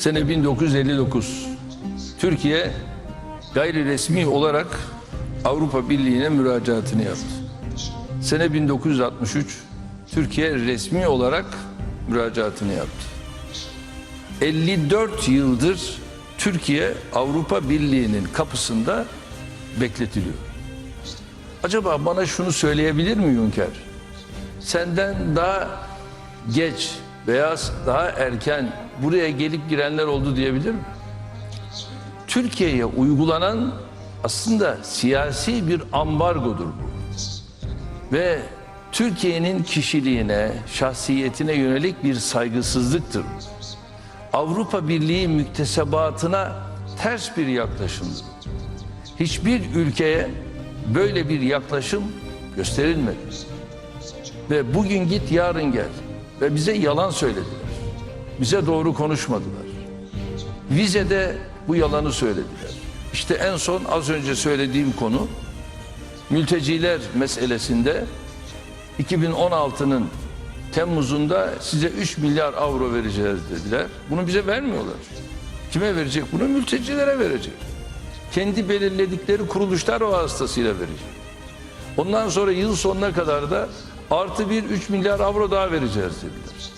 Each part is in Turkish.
Sene 1959. Türkiye gayri resmi olarak Avrupa Birliği'ne müracaatını yaptı. Sene 1963 Türkiye resmi olarak müracaatını yaptı. 54 yıldır Türkiye Avrupa Birliği'nin kapısında bekletiliyor. Acaba bana şunu söyleyebilir mi Juncker? Senden daha geç veya daha erken buraya gelip girenler oldu diyebilir mi? Türkiye'ye uygulanan aslında siyasi bir ambargodur bu. Ve Türkiye'nin kişiliğine, şahsiyetine yönelik bir saygısızlıktır. Avrupa Birliği müktesebatına ters bir yaklaşımdır. Hiçbir ülkeye böyle bir yaklaşım gösterilmedi. Ve bugün git yarın gel. Ve bize yalan söylediler. Bize doğru konuşmadılar. Vizede bu yalanı söylediler. İşte en son az önce söylediğim konu mülteciler meselesinde 2016'nın Temmuz'unda size 3 milyar avro vereceğiz dediler. Bunu bize vermiyorlar. Kime verecek bunu? Mültecilere verecek. Kendi belirledikleri kuruluşlar vasıtasıyla verecek. Ondan sonra yıl sonuna kadar da artı bir 3 milyar avro daha vereceğiz dediler.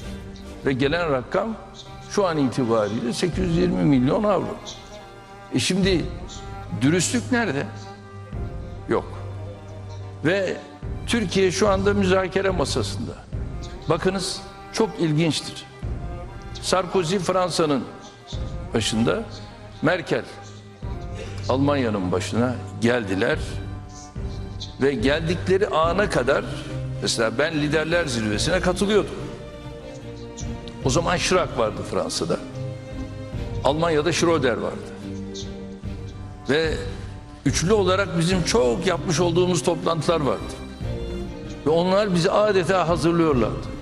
Ve gelen rakam şu an itibariyle 820 milyon avro. E şimdi dürüstlük nerede? Yok. Ve Türkiye şu anda müzakere masasında. Bakınız çok ilginçtir. Sarkozy Fransa'nın başında, Merkel Almanya'nın başına geldiler ve geldikleri ana kadar mesela ben liderler zirvesine katılıyordum. O zaman Chirac vardı Fransa'da. Almanya'da Schröder vardı. Ve üçlü olarak bizim çok yapmış olduğumuz toplantılar vardı. Ve onlar bizi adeta hazırlıyorlardı.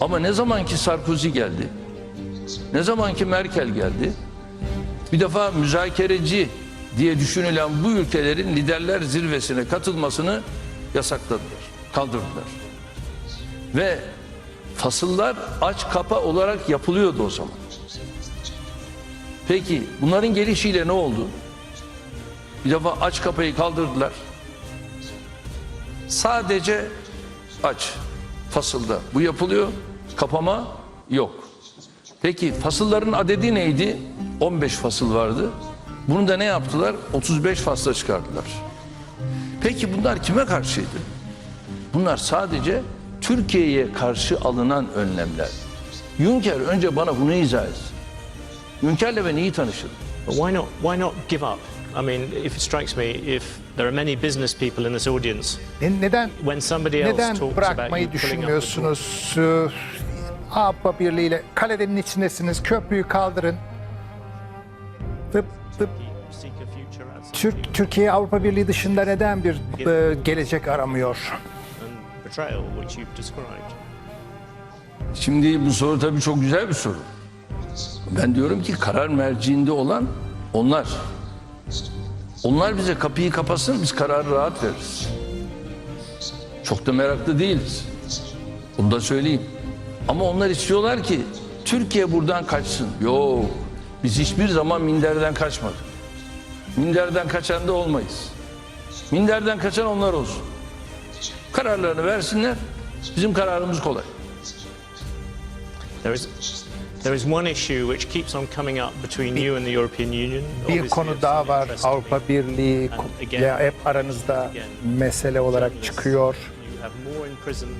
Ama ne zaman ki Sarkozy geldi, ne zaman ki Merkel geldi, bir defa müzakereci diye düşünülen bu ülkelerin liderler zirvesine katılmasını yasakladılar, kaldırdılar. Ve fasıllar aç kapa olarak yapılıyordu o zaman. Peki bunların gelişiyle ne oldu? Bir defa aç kapayı kaldırdılar. Sadece aç fasılda bu yapılıyor. Kapama yok. Peki fasılların adedi neydi? 15 fasıl vardı. Bunu da ne yaptılar? 35 fasla çıkardılar. Peki bunlar kime karşıydı? Bunlar sadece Türkiye'ye karşı alınan önlemler. Juncker önce bana bunu izah etsin. Juncker'le ben iyi tanışırım. But why not? Why not give up? I mean, if it strikes me, if there are many business people in this audience, Ne- Neden when somebody else neden talks about bırakmayı the düşünmüyorsunuz? Ee, Avrupa Birliği ile kalenin içindesiniz. Köprüyü kaldırın. Ve, ve Türk, Türkiye Avrupa Birliği dışında neden bir e, gelecek aramıyor? And betrayal, which you've described. Şimdi bu soru tabii çok güzel bir soru. Ben diyorum ki karar merciinde olan onlar. Onlar bize kapıyı kapasın biz kararı rahat veririz. Çok da meraklı değiliz. Bunu da söyleyeyim. Ama onlar istiyorlar ki Türkiye buradan kaçsın. Yok. Biz hiçbir zaman minderden kaçmadık. Minderden kaçan da olmayız. Minderden kaçan onlar olsun. Kararlarını versinler. Bizim kararımız kolay. There is, there is one issue which keeps on coming up between you and the European Union. Bir konu daha var. Avrupa Birliği ile hep aranızda mesele olarak çıkıyor.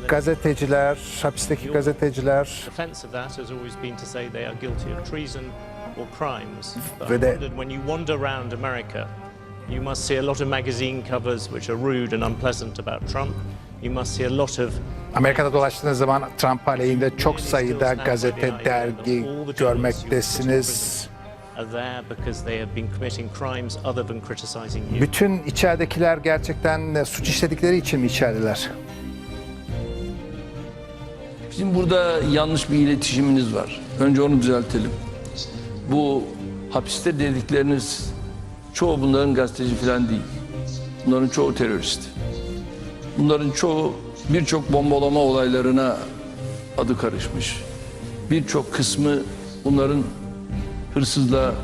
Gazeteciler, hapisteki gazeteciler Ve de- wondered when you wander around America, you must see a lot of magazine covers which are rude and unpleasant about Trump. You must see a lot of Amerika'da dolaştığınız zaman Trump aleyhinde çok sayıda gazete, dergi görmektesiniz. are there because they have been committing crimes other than criticizing you. Bütün içeridekiler gerçekten suç işledikleri için mi içerideler? Bizim burada yanlış bir iletişiminiz var. Önce onu düzeltelim. Bu hapiste dedikleriniz çoğu bunların gazeteci falan değil. Bunların çoğu terörist. Bunların çoğu birçok bombalama olaylarına adı karışmış. Birçok kısmı Bunların hırsızlığa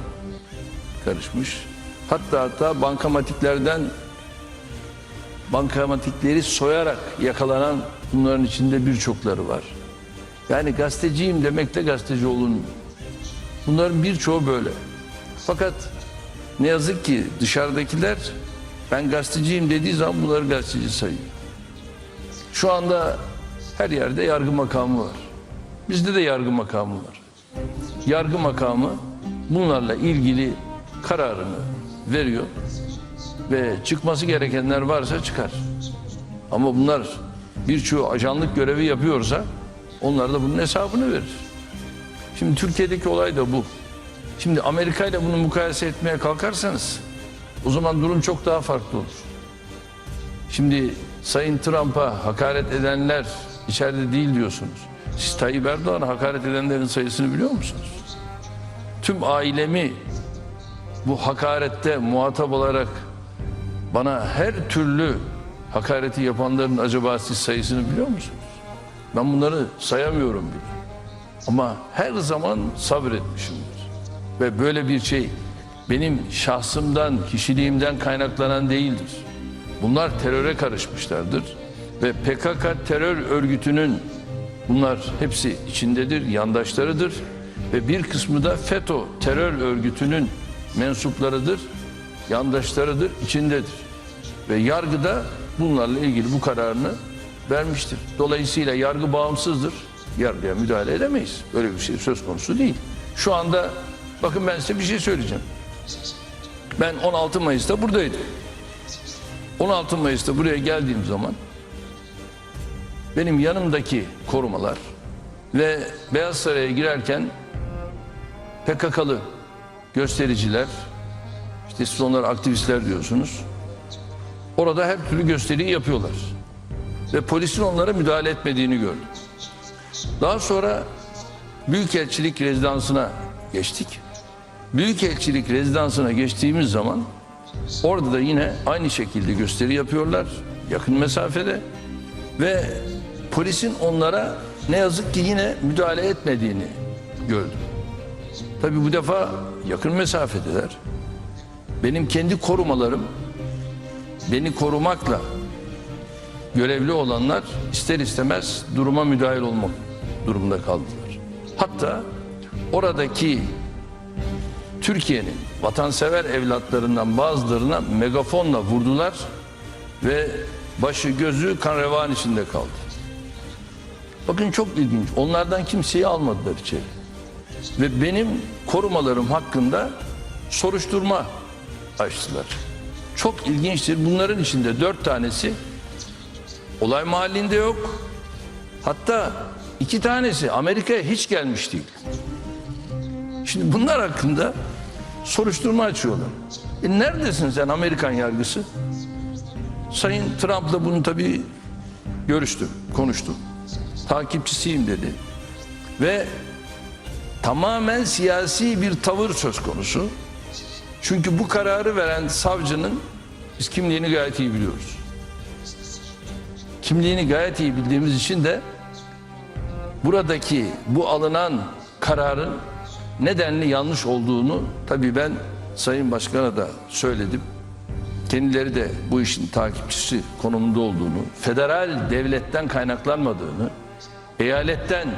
karışmış. Hatta hatta bankamatiklerden bankamatikleri soyarak yakalanan bunların içinde birçokları var. Yani gazeteciyim demekle gazeteci olunmuyor. Bunların birçoğu böyle. Fakat ne yazık ki dışarıdakiler ben gazeteciyim dediği zaman bunları gazeteci sayıyor. Şu anda her yerde yargı makamı var. Bizde de yargı makamı var. Yargı makamı bunlarla ilgili kararını veriyor ve çıkması gerekenler varsa çıkar. Ama bunlar birçoğu ajanlık görevi yapıyorsa onlar da bunun hesabını verir. Şimdi Türkiye'deki olay da bu. Şimdi Amerika ile bunu mukayese etmeye kalkarsanız o zaman durum çok daha farklı olur. Şimdi Sayın Trump'a hakaret edenler içeride değil diyorsunuz. Siz Tayyip Erdoğan'a hakaret edenlerin sayısını biliyor musunuz? Tüm ailemi bu hakarette muhatap olarak bana her türlü hakareti yapanların acaba siz sayısını biliyor musunuz? Ben bunları sayamıyorum bile. Ama her zaman sabretmişimdir. Ve böyle bir şey benim şahsımdan, kişiliğimden kaynaklanan değildir. Bunlar teröre karışmışlardır. Ve PKK terör örgütünün bunlar hepsi içindedir, yandaşlarıdır. Ve bir kısmı da FETÖ terör örgütünün mensuplarıdır, yandaşlarıdır, içindedir. Ve yargıda bunlarla ilgili bu kararını vermiştir. Dolayısıyla yargı bağımsızdır. Yargıya müdahale edemeyiz. Böyle bir şey söz konusu değil. Şu anda bakın ben size bir şey söyleyeceğim. Ben 16 Mayıs'ta buradaydım. 16 Mayıs'ta buraya geldiğim zaman benim yanımdaki korumalar ve Beyaz Saray'a girerken PKK'lı göstericiler, işte siz onlara aktivistler diyorsunuz. Orada her türlü gösteriyi yapıyorlar. Ve polisin onlara müdahale etmediğini gördüm. Daha sonra Büyükelçilik rezidansına geçtik. Büyükelçilik rezidansına geçtiğimiz zaman orada da yine aynı şekilde gösteri yapıyorlar yakın mesafede ve polisin onlara ne yazık ki yine müdahale etmediğini gördüm. Tabii bu defa yakın mesafedeler. Benim kendi korumalarım beni korumakla görevli olanlar ister istemez duruma müdahil olmak durumunda kaldılar. Hatta oradaki Türkiye'nin vatansever evlatlarından bazılarına megafonla vurdular ve başı gözü kan revan içinde kaldı. Bakın çok ilginç. Onlardan kimseyi almadılar içeri. Ve benim korumalarım hakkında soruşturma açtılar. Çok ilginçtir. Bunların içinde dört tanesi olay mahallinde yok. Hatta iki tanesi Amerika'ya hiç gelmiş değil. Şimdi bunlar hakkında soruşturma açıyorlar. E neredesin sen Amerikan yargısı? Sayın Trump'la bunu tabii görüştüm, konuştum. Takipçisiyim dedi. Ve tamamen siyasi bir tavır söz konusu. Çünkü bu kararı veren savcının biz kimliğini gayet iyi biliyoruz. Kimliğini gayet iyi bildiğimiz için de buradaki bu alınan kararın nedenli yanlış olduğunu tabii ben Sayın Başkan'a da söyledim. Kendileri de bu işin takipçisi konumunda olduğunu, federal devletten kaynaklanmadığını, eyaletten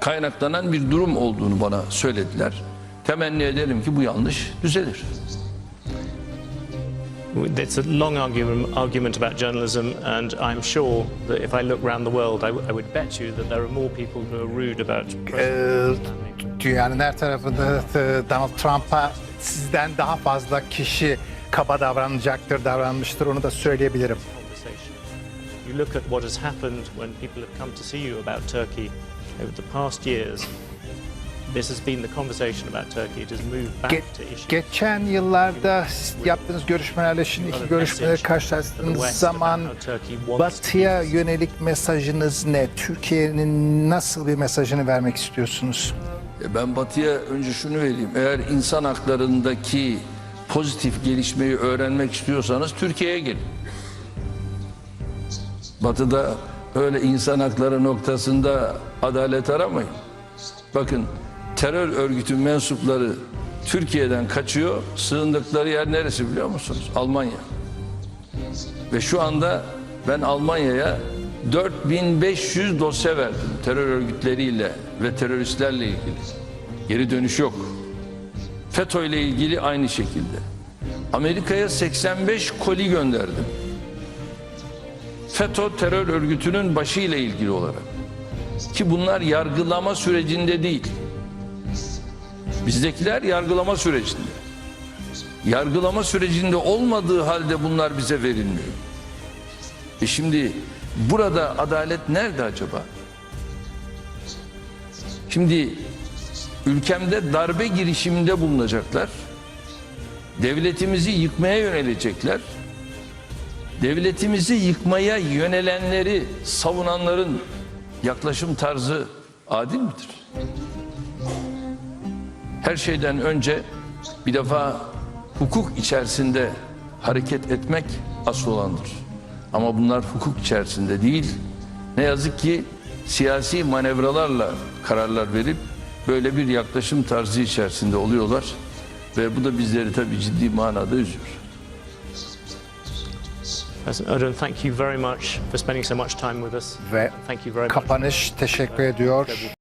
kaynaklanan bir durum olduğunu bana söylediler. Temenni ederim ki bu yanlış düzelir. It's a long argument, argument about journalism, and I'm sure that if I look around the world, I, I would bet you that there are more people who are rude about Ee, dünyanın her tarafında Donald Trump'a sizden daha fazla kişi kaba davranacaktır, davranmıştır onu da söyleyebilirim. You look at what has happened when people have come to see you about Turkey over the past years. This has been the conversation about Turkey. It has moved back Ge- to issues. geçen yıllarda yaptığınız görüşmelerle şimdiki görüşmeleri karşılaştırdığınız zaman Batı'ya yönelik mesajınız ne? Türkiye'nin nasıl bir mesajını vermek istiyorsunuz? E Ben Batı'ya önce şunu vereyim. Eğer insan haklarındaki pozitif gelişmeyi öğrenmek istiyorsanız Türkiye'ye gelin. Batı'da öyle insan hakları noktasında adalet aramayın. Bakın terör örgütü mensupları Türkiye'den kaçıyor. Sığındıkları yer neresi biliyor musunuz? Almanya. Ve şu anda ben Almanya'ya 4500 dosya verdim terör örgütleriyle ve teröristlerle ilgili. Geri dönüş yok. FETÖ ile ilgili aynı şekilde. Amerika'ya 85 koli gönderdim. FETÖ terör örgütünün başı ile ilgili olarak. Ki bunlar yargılama sürecinde değil. Bizdekiler yargılama sürecinde. Yargılama sürecinde olmadığı halde bunlar bize verilmiyor. E şimdi burada adalet nerede acaba? Şimdi ülkemde darbe girişiminde bulunacaklar. Devletimizi yıkmaya yönelecekler. Devletimizi yıkmaya yönelenleri savunanların yaklaşım tarzı adil midir? Her şeyden önce bir defa hukuk içerisinde hareket etmek asıl olandır. Ama bunlar hukuk içerisinde değil. Ne yazık ki siyasi manevralarla kararlar verip böyle bir yaklaşım tarzı içerisinde oluyorlar. Ve bu da bizleri tabii ciddi manada üzüyor. President Erdogan, thank you very much for spending so much time with us. Ve Thank you very much. kapanış teşekkür ediyor.